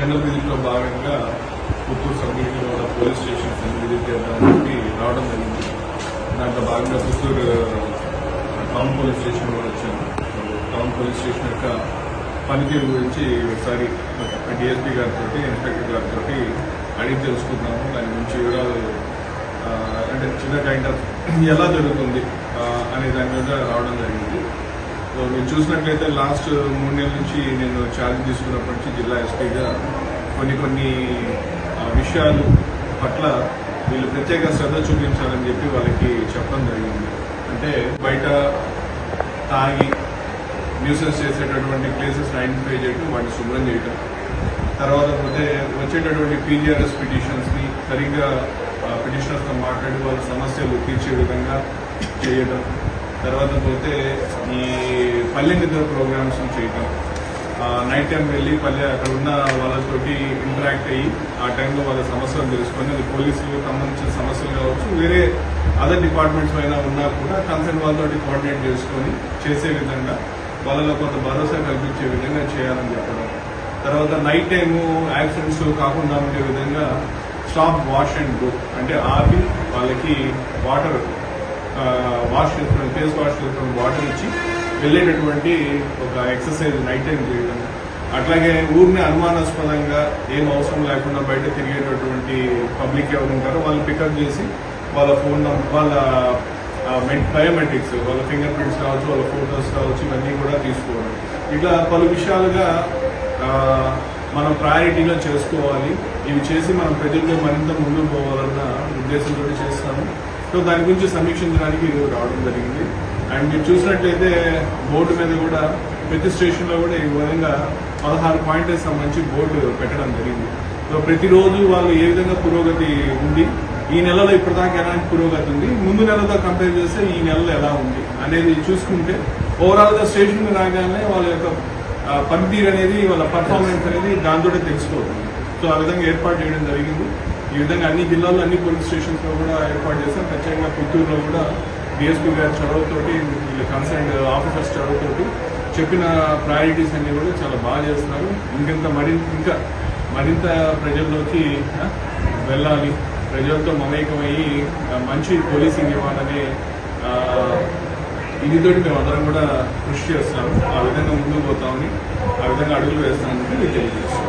General visit భాగంగా Puttur sub division police station visit రావడం జరిగింది. దాంట్లో భాగంగా పుత్తూరు టౌన్ పోలీస్ స్టేషన్ కూడా వచ్చాను టౌన్ పోలీస్ స్టేషన్ యొక్క పనితీరు గురించి ఒకసారి డిఎస్పీ గారితో ఇన్స్పెక్టర్ గారితో అడిగి తెలుసుకుందాము. దాని గురించి వివరాలు అంటే చిన్న కైండ్ ఆఫ్ ఎలా జరుగుతుంది అనే దాని మీద రావడం జరిగింది. మీరు చూసినట్లయితే లాస్ట్ మూడు నెలల నుంచి నేను ఛార్జ్ తీసుకున్నప్పటి నుంచి జిల్లా ఎస్పీగా కొన్ని కొన్ని విషయాలు పట్ల వీళ్ళు ప్రత్యేక శ్రద్ధ చూపించాలని చెప్పి వాళ్ళకి చెప్పడం జరిగింది. అంటే బయట తాగి న్యూసెన్స్ చేసేటటువంటి ప్లేసెస్ ఐడెంటిఫై చేయడం వాటిని శుభ్రం చేయటం. తర్వాత పోతే వచ్చేటటువంటి పీజీఆర్ఎస్ పిటిషన్స్ని సరిగ్గా పిటిషనర్స్తో మాట్లాడి వాళ్ళ సమస్యలు తీర్చే విధంగా చేయడం తర్వాత పోతే ఈ పల్లె నిద్ర ప్రోగ్రామ్స్ చేయటం. నైట్ టైం వెళ్ళి పల్లె అక్కడ ఉన్న వాళ్ళతోటి ఇంటరాక్ట్ అయ్యి ఆ టైంలో వాళ్ళ సమస్యలు తెలుసుకొని అది పోలీసులకు సంబంధించిన సమస్యలు కావచ్చు వేరే అదర్ డిపార్ట్మెంట్స్ అయినా ఉన్నా కూడా కన్సర్న్ వాళ్ళతోటి కోఆర్డినేట్ చేసుకొని చేసే విధంగా వాళ్ళలో కొంత భరోసా కల్పించే విధంగా చేయాలని చెప్పడం. తర్వాత నైట్ టైము యాక్సిడెంట్స్ కాకుండా ఉండే విధంగా స్టాప్ వాష్ అండ్ గో అంటే ఆపి వాళ్ళకి వాటర్ వాష్ చేసుకుని ఫేస్ వాష్ చేసుకుని వాటర్ ఇచ్చి వెళ్ళేటటువంటి ఒక ఎక్సర్సైజ్ నైట్ టైం చేయడం. అట్లాగే ఊరిని అనుమానాస్పదంగా ఏం అవసరం లేకుండా బయట తిరిగేటటువంటి పబ్లిక్ ఎవరు ఉంటారో వాళ్ళు పికప్ చేసి వాళ్ళ ఫోన్ నంబర్ వాళ్ళ బయోమెట్రిక్స్ వాళ్ళ ఫింగర్ ప్రింట్స్ కావచ్చు వాళ్ళ ఫోటోస్ కావచ్చు ఇవన్నీ కూడా తీసుకోవడం. ఇట్లా పలు విషయాలుగా మనం ప్రయారిటీలో చేసుకోవాలి. ఇవి చేసి మనం ప్రజల్లో మరింత ముందుకు పోవాలన్న ఉద్దేశంతో చేస్తాము. సో దాని గురించి సమీక్షించడానికి ఈరోజు రావడం జరిగింది. అండ్ మీరు చూసినట్లయితే బోర్డు మీద కూడా ప్రతి స్టేషన్లో కూడా ఈ విధంగా పదహారు పాయింట్స్ సంబంధించి బోర్డు పెట్టడం జరిగింది. సో ప్రతిరోజు వాళ్ళు ఏ విధంగా పురోగతి ఉంది? ఈ నెలలో ఇప్పటిదాకా ఎలాంటి పురోగతి ఉంది? ముందు నెలతో కంపేర్ చేస్తే ఈ నెలలో ఎలా ఉంది అనేది చూసుకుంటే ఓవరాల్గా స్టేషన్ రాగానే వాళ్ళ యొక్క పనితీరు అనేది వాళ్ళ పర్ఫార్మెన్స్ అనేది దాంతో తెలుసుకోవాలి సో ఆ విధంగా ఏర్పాటు చేయడం జరిగింది. ఈ విధంగా అన్ని జిల్లాల్లో అన్ని పోలీస్ స్టేషన్స్లో కూడా ఏర్పాటు చేస్తాం ప్రత్యేకంగా పుత్తూరులో కూడా డిఎస్పీ గారి చొరవతోటి కన్సర్న్ ఆఫీసర్స్ చొరవతోటి చెప్పిన ప్రయారిటీస్ అన్నీ కూడా చాలా బాగా చేస్తున్నారు. ఇంకెంత మరింత ఇంకా మరింత ప్రజల్లోకి వెళ్ళాలి. ప్రజలతో మమేకమయ్యి మంచి పోలీసింగ్ ఇవ్వాలనే ఇదితోటి మేము అందరం కూడా కృషి చేస్తున్నాము. ఆ విధంగా ముందుకు పోతామని ఆ విధంగా అడుగులు వేస్తామని మీకు తెలియజేస్తాం